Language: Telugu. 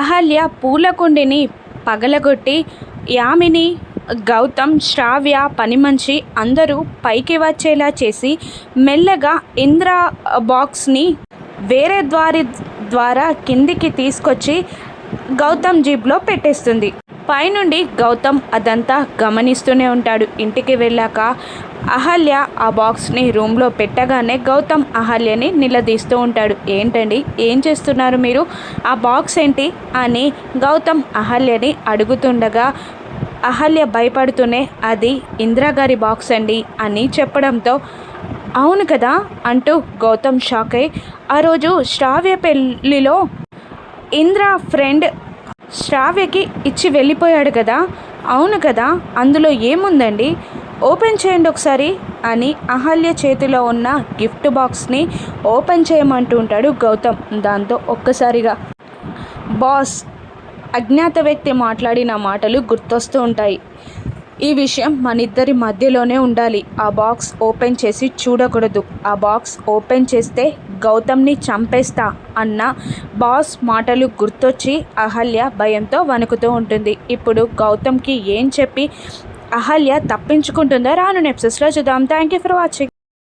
అహల్య పూలకుండిని పగలగొట్టి యామిని గౌతమ్ శ్రావ్య పనిమంచి అందరూ పైకి వచ్చేలా చేసి మెల్లగా ఇంద్ర బాక్స్ని వేరే ద్వారి ద్వారా కిందికి తీసుకొచ్చి గౌతమ్ జీబ్లో పెట్టేస్తుంది. పైనుండి గౌతమ్ అదంతా గమనిస్తూనే ఉంటాడు. ఇంటికి వెళ్ళాక అహల్య ఆ బాక్స్ని రూమ్లో పెట్టగానే గౌతమ్ అహల్యని నిలదీస్తూ ఉంటాడు. ఏంటండి? ఏం చేస్తున్నారు మీరు? ఆ బాక్స్ ఏంటి? అని గౌతమ్ అహల్యని అడుగుతుండగా అహల్య భయపడుతూనే అది ఇందిరాగారి బాక్స్ అండి అని చెప్పడంతో అవును కదా? అంటూ గౌతమ్ షాక్ అయి ఆ రోజు శ్రావ్య పెళ్ళిలో ఇంద్ర ఫ్రెండ్ శ్రావ్యకి ఇచ్చి వెళ్ళిపోయాడు కదా? అవును కదా అందులో ఏముందండి? ఓపెన్ చేయండి ఒకసారి అని అహల్య చేతిలో ఉన్న గిఫ్ట్ బాక్స్ని ఓపెన్ చేయమంటూ ఉంటాడు గౌతమ్ దాంతో ఒక్కసారిగా. బాస్ అజ్ఞాత వ్యక్తి మాట్లాడిన మాటలు గుర్తొస్తూ ఉంటాయి. ఈ విషయం మన ఇద్దరి మధ్యలోనే ఉండాలి. ఆ బాక్స్ ఓపెన్ చేసి చూడకూడదు. ఆ బాక్స్ ఓపెన్ చేస్తే గౌతమ్ని చంపేస్తా అన్న బాస్ మాటలు గుర్తొచ్చి అహల్య భయంతో వణుకుతూ ఉంటుంది. ఇప్పుడు గౌతమ్కి ఏం చెప్పి అహల్య తప్పించుకుంటుందో రాను నెప్సెస్లో చూద్దాం. Thank you for watching